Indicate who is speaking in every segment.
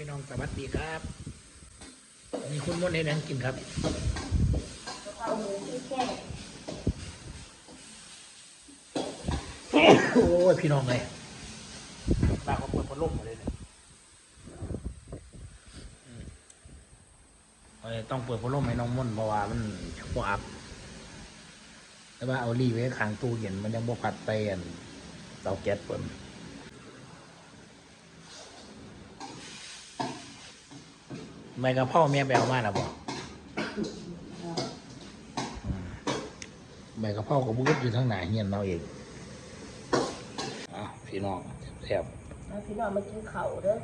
Speaker 1: พี่น้องสวัสดีครับ มีคุณมดให้นังกินครับ
Speaker 2: เอาหมูที่แค่
Speaker 1: โอ้ยพี่น้องเลยตาเขาเปิดพัดลมมาเลยเนี่ยอืมเอ้ยต้องเปิดพัดลมให้น้องม่นเพราะว่ามันพวกอับแต่ว่าเอารีไว้ข้างตู้เย็นมันยังบ่พัดไปอันเตาแก๊สเปิ่น ใบกระเพราแม่แบวมาแล้วบ่อืมใบกระเพรากับบุกอยู่ทั้งหนเฮียนเราเองอะพี่น้องแทบ
Speaker 2: พี่น้องมากินข้าเด้อ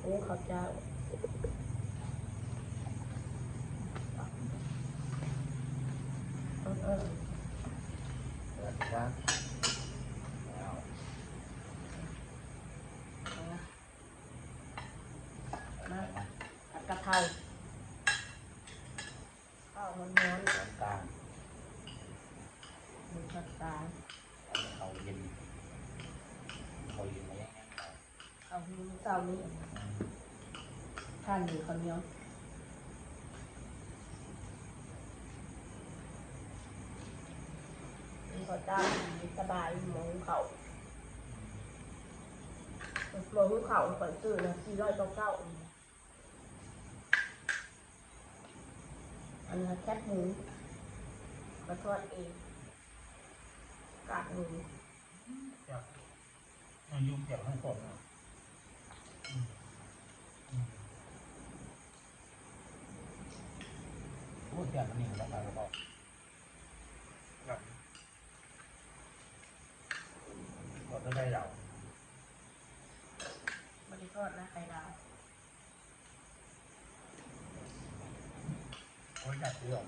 Speaker 2: โอ้ข้าวเจ้าเออ
Speaker 1: ครับ
Speaker 2: ๆมาผัดกะ เพราข้าวมันร้อน
Speaker 1: ตอนกลาง
Speaker 2: หมูผัดตาล
Speaker 1: เขาเย็นเขาเย็นไหม
Speaker 2: เอาหมูเจ้านี้ท่านอยู่คนเดียวมีข้าวเจ้าสบายหมูเขาหมูเขาเปิดซื้อนะสี่ร้อยเก้าเก้า อันนี้แคบหมูมาทอดเองกากหมู
Speaker 1: มันยุ่งเกี่ยวทั้งคนนะพูดเกี่ยวกับนี่แล้วกันแล้วก็ก็จะได้เรา
Speaker 2: บริทอดนะไข่ดาว
Speaker 1: คนจัดเรื่อง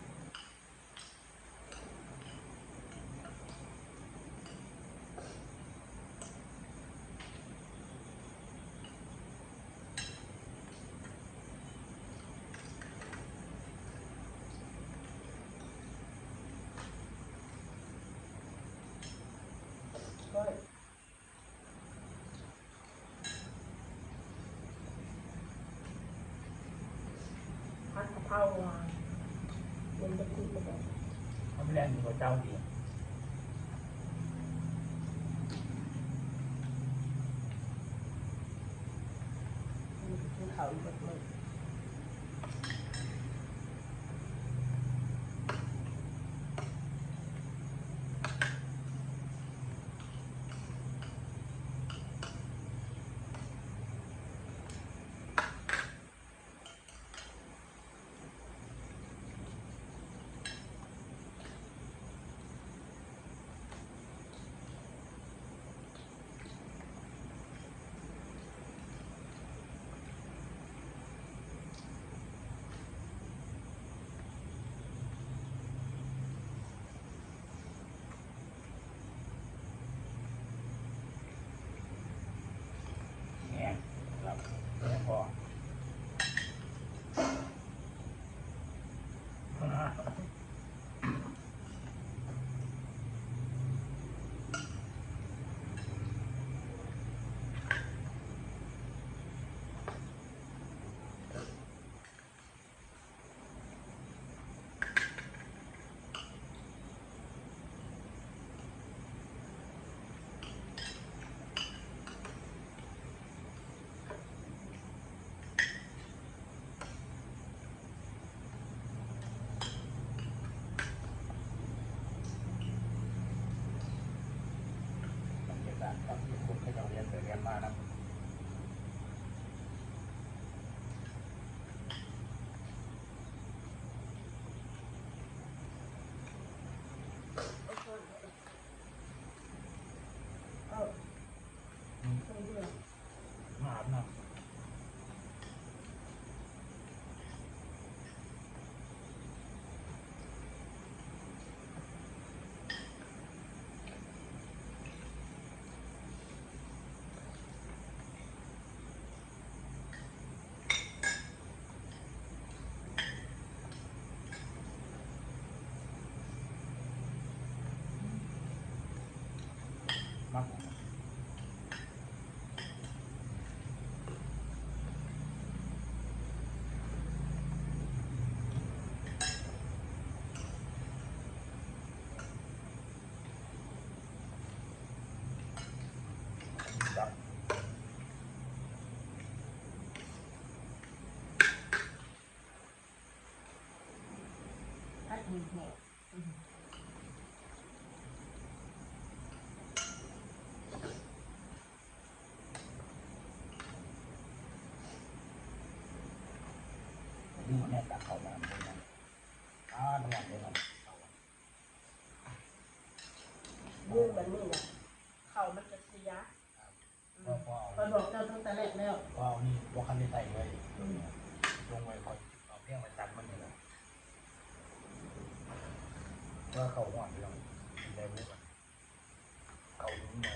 Speaker 2: ก็ผัดกะ เพราวางเย็นจะกินไปแบบ
Speaker 1: เขาไม่แรงอยู่กับเจ้าดี
Speaker 2: กินเขาอีกแบบ
Speaker 1: ดูแม่ตักเข้ามาเป็นไงอ่าหนวดเลยครับ
Speaker 2: ยืดแบบนี้นะเขามันจะเสียอืม
Speaker 1: พอพอ
Speaker 2: คอยบอกเจ้าตั้งแต่แรกแล้ว
Speaker 1: พอเอานี่ว่าคันได้ใส่ไว้ลงไว้คอยเอาเพียงไว้ตัดมันนี่แหละ ว่าเขาหวานเรื่องได้บุกอะเขาหนุ่มหน่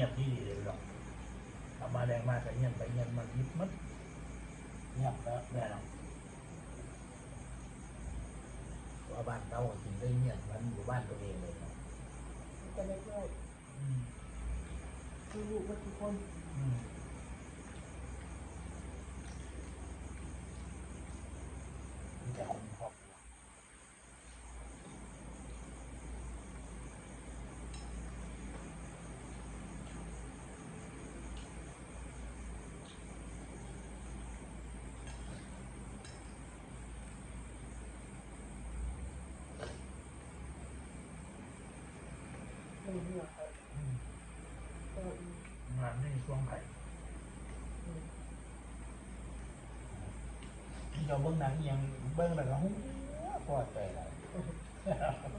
Speaker 1: งียบที่ดีเลยหรอกทำมาแรงมากแต่เงียบไปเงียบมันยิบมัดเงียบแล้วแน่นอนว่าบ้านเราจริงได้เงียบมันอยู่บ้านตัวเองเลยเนาะ
Speaker 2: มันจะได้ช่วย
Speaker 1: อืม
Speaker 2: คือลูกมันทุกคน
Speaker 1: อืมมีแต่คนครอบครัว
Speaker 2: หนึ่งหัวเขา
Speaker 1: อืม
Speaker 2: เอออืม
Speaker 1: งานนี่ ช่วงไผ่
Speaker 2: อืม
Speaker 1: ที่เราเบิ้งหนังยังเบิ้งแล้วก็หุ้ปวดใจแล้ว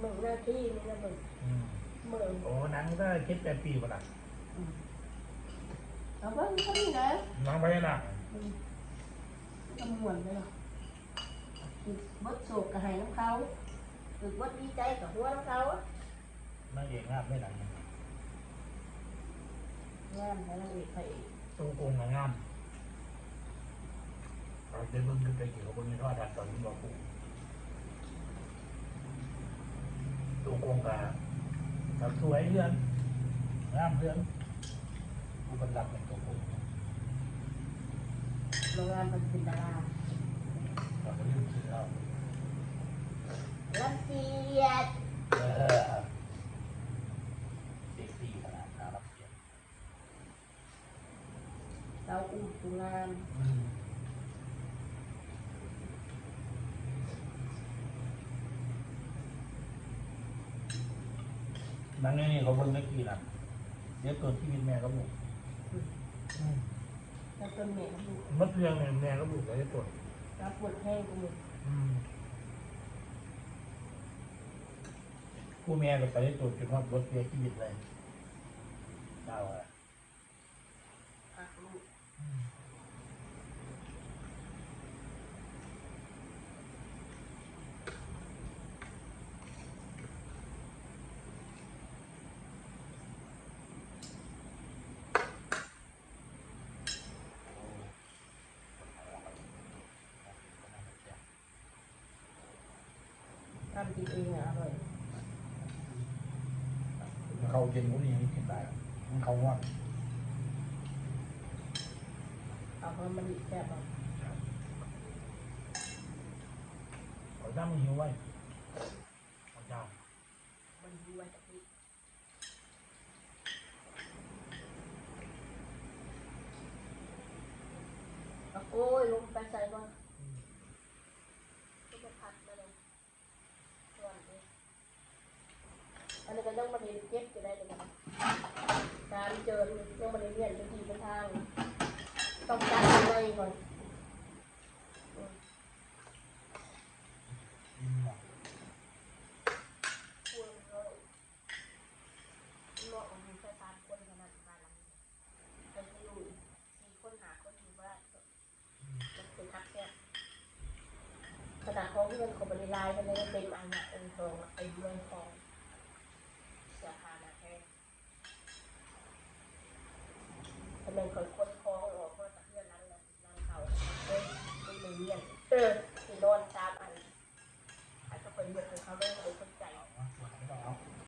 Speaker 2: มึงหน้าที่นี่นะมึง
Speaker 1: อืม
Speaker 2: มึง
Speaker 1: โอ้หนังก็คิดแต่ปีกว่าละ
Speaker 2: อืมเอาเบ้างเขานี่นะ
Speaker 1: หนังไปหนัก
Speaker 2: อืมจะม่วนเลยเหรอคือบดโศกกับหายน้ำเขาคือบดดีใจกับหัวน้ำเขาอะ
Speaker 1: นางเอกงามไม่หนัง
Speaker 2: งามแล้วนางเอกพระเอก
Speaker 1: ตัวโกงงามเราได้เบิ้งขึ้นไปเกี่ยวกับเบิ้งในทอดดัดตอนนี้บอกกูตัวโกงกับกับสวยเพื่อนงามเพื่อนกูเป็นรักเป็นตัวโกง
Speaker 2: โรงงานมันเป็นดารา
Speaker 1: เราก็เรียกชื่อเรา
Speaker 2: ลันเซียด
Speaker 1: เออเซ็กซี่ขนาดน่ารับเกียรติ
Speaker 2: เตาอุ่นตุงาน
Speaker 1: อืมหนังนี่เขาเบิ่งได้กี่นัดเดี๋ยวเกิดชีวิตแม่ก็บุก
Speaker 2: แล้วต้นเมฆดู
Speaker 1: มัดเรื่องเนี่ยแม่ก็บุกเลยตัว
Speaker 2: รับปวดแห้งกูมึง
Speaker 1: ผู้แม่ก็ไปได้ตัวจนว่าบดเสียชีวิตเลยเจ้าอะ
Speaker 2: หักลูก ทำกินเองอะอร่อย
Speaker 1: เขาเย็นพวกนี้ยังกินได้อะมันเขาว่าง
Speaker 2: เอาเพราะมันแซ่บอะ
Speaker 1: เขาตั้งหิวไว้เขาเจ้า
Speaker 2: มันดีไว้จากนี้เอาโอ้ยลงไปใส่ก่อนก็จะผัดมาเลยส่วนนี้อันนี้ก็ต้องมาเรียนเก็บจะได้เลย นะการเจอต้องมาเรียนเรียนเป็นทีเป็นทาง ต้องจัดไว้ก่อน
Speaker 1: อืม
Speaker 2: ควรเลยลวกมันแค่สามคนขนาดบ้านหลังนี้เป็นที่อยู่สี่คนหาคนอยู่บ้านก็เป็นทับแซ่บนาของ แม่นคอยคนคล้องออกมาจากเพื่อนหลังนะหลังเก่าเอ้ยเป็นเมียนเออ